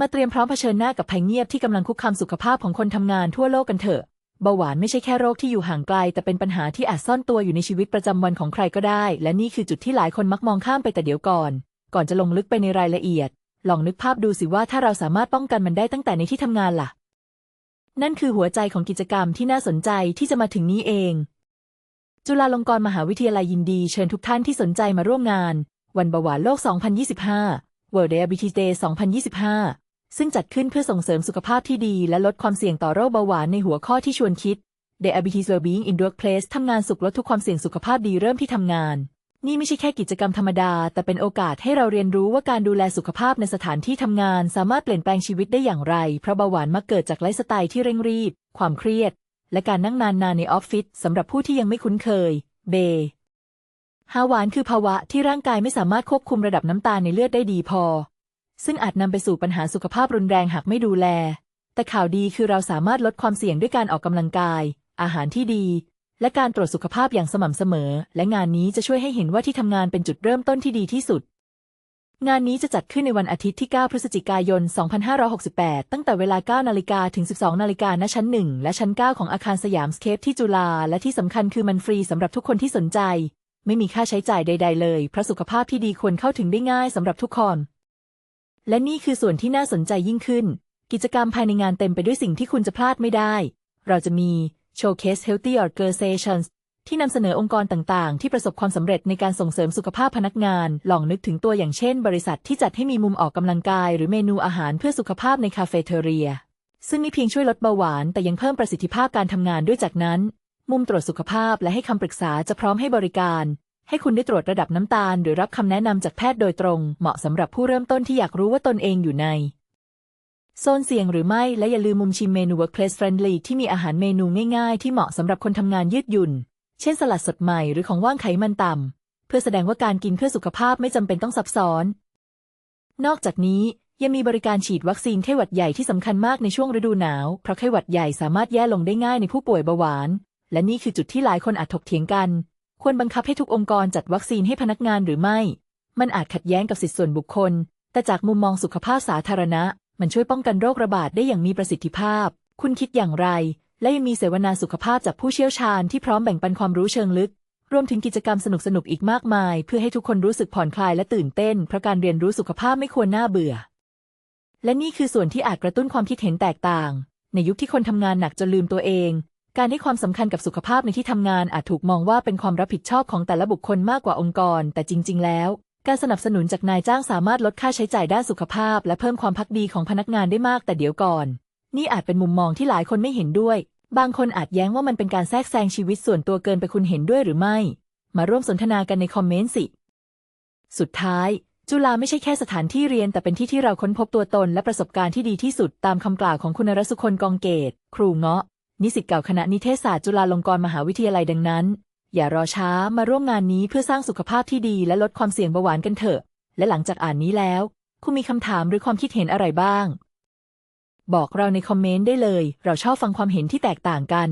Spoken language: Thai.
มาเตรียมพร้อมเผชิญหน้ากับภัยเงียบที่กำลังคุกคามสุขภาพของคนทำงานทั่วโลกกันเถอะเบาหวานไม่ใช่แค่โรคที่อยู่ห่างไกล แต่เป็นปัญหาที่อาจซ่อนตัวอยู่ในชีวิตประจำวันของใครก็ได้ และนี่คือจุดที่หลายคนมักมองข้ามไปแต่เดี๋ยวก่อน ก่อนจะลงลึกไปในรายละเอียด ลองนึกภาพดูสิว่าถ้าเราสามารถป้องกันมันได้ตั้งแต่ในที่ทำงานล่ะ นั่นคือหัวใจของกิจกรรมที่น่าสนใจที่จะมาถึงนี้เอง จุฬาลงกรณ์มหาวิทยาลัยยินดีเชิญทุกท่านที่สนใจมาร่วมงาน วันเบาหวานโลก 2025 World Diabetes Day 2025 ซึ่งจัดขึ้นเพื่อส่งเสริมสุขภาพที่ดี และลดความเสี่ยงต่อโรคเบาหวานในหัวข้อที่ชวนคิด Diabetes Wellbeing in Workplace ทำงานสุขลดทุกความเสี่ยงสุขภาพดีเริ่มที่ทำงาน นี่ไม่ใช่แค่กิจกรรมธรรมดา แต่เป็นโอกาสให้เราเรียนรู้ว่าการดูแลสุขภาพในสถานที่ทำงาน สามารถเปลี่ยนแปลงชีวิตได้อย่างไร เพราะเบาหวานมักเกิดจากไลฟ์สไตล์ที่เร่งรีบ ความเครียด และการนั่งนานๆในออฟฟิศสำหรับผู้ที่ยังไม่คุ้นเคย เบฮาหวานคือภาวะที่ร่างกายไม่สามารถควบคุมระดับน้ำตาลในเลือดได้ดีพอ ซึ่งอาจนำไปสู่ปัญหาสุขภาพรุนแรงหากไม่ดูแล แต่ข่าวดีคือเราสามารถลดความเสี่ยงด้วยการออกกำลังกาย อาหารที่ดี และการตรวจสุขภาพอย่างสม่ำเสมอ และงานนี้จะช่วยให้เห็นว่าที่ทำงานเป็นจุดเริ่มต้นที่ดีที่สุด งานนี้จะจัดขึ้นในวันอาทิตย์ที่ 9 พฤศจิกายน 2568 ตั้งแต่เวลา 9 นาฬิกาถึง 12 นาฬิกาณชั้น 1 และชั้น 9 ของอาคารสยามสเคปที่จุฬา และที่สำคัญคือมันฟรีสำหรับทุกคนที่สนใจ ไม่มีค่าใช้จ่ายใด ๆ เลย เพราะสุขภาพที่ดีควรเข้าถึงได้ง่ายสำหรับทุกคน และนี่คือส่วนที่น่าสนใจยิ่งขึ้น กิจกรรมภายในงานเต็มไปด้วยสิ่งที่คุณจะพลาดไม่ได้ เราจะมี Showcase Healthy Organizations ที่นำเสนอองค์กรต่างๆ ที่ประสบความสำเร็จในการส่งเสริมสุขภาพพนักงาน ลองนึกถึงตัวอย่างเช่น บริษัทที่จัดให้มีมุมออกกำลังกาย หรือเมนูอาหารเพื่อสุขภาพในคาเฟ่เทเรีย ซึ่งไม่เพียงช่วยลดเบาหวาน แต่ยังเพิ่มประสิทธิภาพการทำงานด้วยจากนั้น มุมตรวจสุขภาพและให้คำปรึกษาจะพร้อมให้บริการ ให้คุณได้ตรวจระดับน้ำตาล หรือรับคำแนะนำจากแพทย์โดยตรง เหมาะสำหรับผู้เริ่มต้นที่อยากรู้ว่าตนเองอยู่ใน โซนเสี่ยงหรือไม่ และอย่าลืมมุมชิมเมนู Workplace Friendly ที่มีอาหารเมนูง่ายๆ ที่เหมาะสำหรับคนทำงานยืดหยุ่น เช่นสลัดสดใหม่หรือของว่างไขมันต่ำเพื่อแสดงว่าการกินเพื่อสุขภาพไม่จำเป็นต้องซับซ้อน นอกจากนี้ยังมีบริการฉีดวัคซีนไข้หวัดใหญ่ที่สำคัญมากในช่วงฤดูหนาว เพราะไข้หวัดใหญ่สามารถแย่ลงได้ง่ายในผู้ป่วยเบาหวาน และนี่คือจุดที่หลายคนอาจถกเถียงกัน ควรบังคับให้ทุกองค์กรจัดวัคซีนให้พนักงานหรือไม่ มันอาจขัดแย้งกับสิทธิส่วนบุคคล แต่จากมุมมองสุขภาพสาธารณะ มันช่วยป้องกันโรคระบาดได้อย่างมีประสิทธิภาพ คุณคิดอย่างไร และยังมีเสวนาสุขภาพจากผู้เชี่ยวชาญที่พร้อมแบ่งปันความรู้เชิงลึก รวมถึงกิจกรรมสนุกๆอีกมากมาย เพื่อให้ทุกคนรู้สึกผ่อนคลายและตื่นเต้น เพราะการเรียนรู้สุขภาพไม่ควรน่าเบื่อ และนี่คือส่วนที่อาจกระตุ้นความคิดเห็นแตกต่าง ในยุคที่คนทำงานหนักจนลืมตัวเอง การให้ความสำคัญกับสุขภาพในที่ทำงานอาจถูกมองว่าเป็นความรับผิดชอบของแต่ละบุคคลมากกว่าองค์กร แต่จริง ๆ แล้ว การสนับสนุนจากนายจ้างสามารถลดค่าใช้จ่ายด้านสุขภาพ และเพิ่มความพักดีของพนักงานได้มากแต่เดี๋ยวก่อน นี่อาจเป็นมุมมองที่หลายคนไม่เห็นด้วย บางคนอาจแย้งว่ามันเป็นการแทรกแซงชีวิตส่วนตัวเกินไปคุณเห็นด้วยหรือไม่ มาร่วมสนทนากันในคอมเมนต์สิ สุดท้าย จุฬาไม่ใช่แค่สถานที่เรียน แต่เป็นที่ที่เราค้นพบตัวตนและประสบการณ์ที่ดีที่สุดตามคำกล่าวของคุณรสุคนกองเกต ครูเงาะ นิสิตเก่าคณะนิเทศศาสตร์จุฬาลงกรณ์มหาวิทยาลัยดังนั้น อย่ารอช้ามาร่วมงานนี้เพื่อสร้างสุขภาพที่ดีและลดความเสี่ยงเบาหวานกันเถอะ และหลังจากอ่านนี้แล้ว คุณมีคำถามหรือความคิดเห็นอะไรบ้าง บอกเราในคอมเมนต์ได้เลย เราชอบฟังความเห็นที่แตกต่างกัน